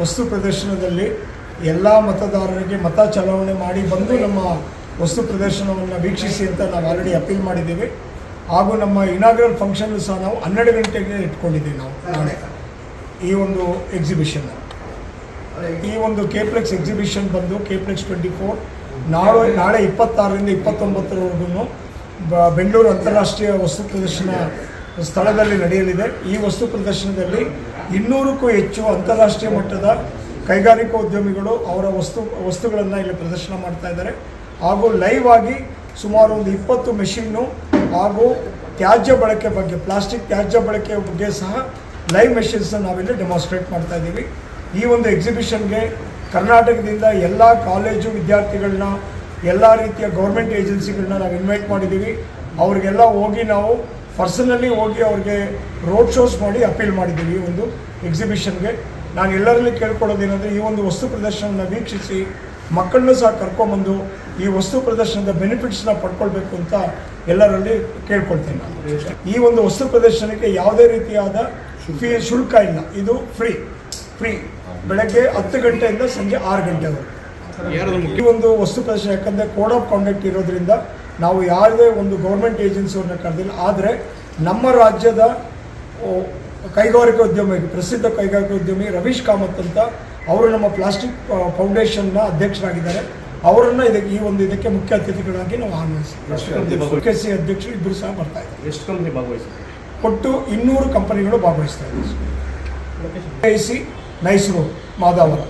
ವಸ್ತು ಪ್ರದರ್ಶನದಲ್ಲಿ ಎಲ್ಲ ಮತದಾರರಿಗೆ ಮತ ಚಲಾವಣೆ ಮಾಡಿ ಬಂದು ನಮ್ಮ ವಸ್ತು ಪ್ರದರ್ಶನವನ್ನು ವೀಕ್ಷಿಸಿ ಅಂತ ನಾವು ಆಲ್ರೆಡಿ ಅಪೀಲ್ ಮಾಡಿದ್ದೀವಿ. ಹಾಗೂ ನಮ್ಮ ಇನಾಗ್ರಲ್ ಫಂಕ್ಷನ್ ಸಹ ನಾವು ಹನ್ನೆರಡು ಗಂಟೆಗೆ ಇಟ್ಕೊಂಡಿದ್ದೀವಿ ನಾವು ನಾಳೆ. ಈ ಒಂದು ಎಕ್ಸಿಬಿಷನ್ ಈ ಒಂದು ಕೆಪ್ಲೆಕ್ಸ್ ಎಕ್ಸಿಬಿಷನ್ ಬಂದು ಕೆಪ್ಲೆಕ್ಸ್ ಟ್ವೆಂಟಿ ಫೋರ್ ನಾಳೆ ನಾಳೆ ಇಪ್ಪತ್ತಾರರಿಂದ ಇಪ್ಪತ್ತೊಂಬತ್ತರವರೆಗೂ ಬೆಂಗಳೂರು ಅಂತಾರಾಷ್ಟ್ರೀಯ ವಸ್ತು ಪ್ರದರ್ಶನ ಸ್ಥಳದಲ್ಲಿ ನಡೆಯಲಿದೆ. ಈ ವಸ್ತು ಪ್ರದರ್ಶನದಲ್ಲಿ ಇನ್ನೂರಕ್ಕೂ ಹೆಚ್ಚು ಅಂತಾರಾಷ್ಟ್ರೀಯ ಮಟ್ಟದ ಕೈಗಾರಿಕಾ ಉದ್ಯಮಿಗಳು ಅವರ ವಸ್ತು, ವಸ್ತುಗಳನ್ನು ಇಲ್ಲಿ ಪ್ರದರ್ಶನ ಮಾಡ್ತಾ ಇದ್ದಾರೆ. ಹಾಗೂ ಲೈವ್ ಆಗಿ ಸುಮಾರು ಒಂದು ಇಪ್ಪತ್ತು ಮೆಷಿನ್ನು ಹಾಗೂ ತ್ಯಾಜ್ಯ ಬಳಕೆ ಬಗ್ಗೆ ಪ್ಲಾಸ್ಟಿಕ್ ತ್ಯಾಜ್ಯ ಬಳಕೆ ಬಗ್ಗೆ ಸಹ ಲೈವ್ ಮೆಷಿನ್ಸ್ನ ನಾವಿಲ್ಲಿ ಡೆಮಾನ್ಸ್ಟ್ರೇಟ್ ಮಾಡ್ತಾ ಇದ್ದೀವಿ. ಈ ಒಂದು ಎಕ್ಸಿಬಿಷನ್ಗೆ ಕರ್ನಾಟಕದಿಂದ ಎಲ್ಲ ಕಾಲೇಜು ವಿದ್ಯಾರ್ಥಿಗಳನ್ನ, ಎಲ್ಲ ರೀತಿಯ ಗೌರ್ಮೆಂಟ್ ಏಜೆನ್ಸಿಗಳನ್ನ ನಾವು ಇನ್ವೈಟ್ ಮಾಡಿದ್ದೀವಿ. ಅವ್ರಿಗೆಲ್ಲ ಹೋಗಿ ನಾವು ಪರ್ಸನಲಿ ಹೋಗಿ ಅವ್ರಿಗೆ ರೋಡ್ ಶೋಸ್ ಮಾಡಿ ಅಪೀಲ್ ಮಾಡಿದ್ದೀವಿ ಈ ಒಂದು ಎಕ್ಸಿಬಿಷನ್ಗೆ ನಾನು ಎಲ್ಲರಲ್ಲಿ ಕೇಳ್ಕೊಳ್ಳೋದೇನೆಂದರೆ ಈ ಒಂದು ವಸ್ತು ಪ್ರದರ್ಶನವನ್ನು ವೀಕ್ಷಿಸಿ ಮಕ್ಕಳನ್ನೂ ಸಹ ಕರ್ಕೊಂಬಂದು ಈ ವಸ್ತು ಪ್ರದರ್ಶನದ ಬೆನಿಫಿಟ್ಸ್ನ ಪಡ್ಕೊಳ್ಬೇಕು ಅಂತ ಎಲ್ಲರಲ್ಲಿ ಕೇಳ್ಕೊಳ್ತೇನೆ ನಾನು. ಈ ಒಂದು ವಸ್ತು ಪ್ರದರ್ಶನಕ್ಕೆ ಯಾವುದೇ ರೀತಿಯಾದ ಫೀ ಶುಲ್ಕ ಇಲ್ಲ. ಇದು ಫ್ರೀ. ಫ್ರೀ. ಬೆಳಗ್ಗೆ ಹತ್ತು ಗಂಟೆಯಿಂದ ಸಂಜೆ ಆರು ಗಂಟೆವರೆಗೆ. ಈ ಒಂದು ವಸ್ತು ಪ್ರದರ್ಶನ ಯಾಕಂದರೆ ಕೋಡ್ ಆಫ್ ಕಾಂಡಕ್ಟ್ ಇರೋದ್ರಿಂದ ನಾವು ಯಾವುದೇ ಒಂದು ಗೌರ್ಮೆಂಟ್ ಏಜೆನ್ಸಿಯವ್ರನ್ನ ಕರೆದಿಲ್ಲ. ಆದರೆ ನಮ್ಮ ರಾಜ್ಯದ ಕೈಗಾರಿಕಾ ಉದ್ಯಮಿ ಪ್ರಸಿದ್ಧ ಕೈಗಾರಿಕಾ ಉದ್ಯಮಿ ರವೀಶ್ ಕಾಮತ್ ಅಂತ ಅವರು ನಮ್ಮ ಪ್ಲಾಸ್ಟಿಕ್ ಫೌಂಡೇಶನ್ನ ಅಧ್ಯಕ್ಷರಾಗಿದ್ದಾರೆ. ಅವರನ್ನು ಇದಕ್ಕೆ ಈ ಒಂದು ಇದಕ್ಕೆ ಮುಖ್ಯ ಅತಿಥಿಗಳಾಗಿ ನಾವು ಆಹ್ವಾನಿಸಿ ಕೆ ಸಿ ಅಧ್ಯಕ್ಷರು ಇಬ್ಬರು ಸಹ ಬರ್ತಾ ಇದ್ದಾರೆ. ಎಷ್ಟು ಕಂಪನಿ ಭಾಗವಹಿಸಿದ್ದಾರೆ ಒಟ್ಟು ಇನ್ನೂರು ಕಂಪನಿಗಳು ಭಾಗವಹಿಸ್ತಾ ಇದ್ದಾರೆ. ಸಿ ನೈಸ್ ರೋಡ್ ಮಾದಾವರ.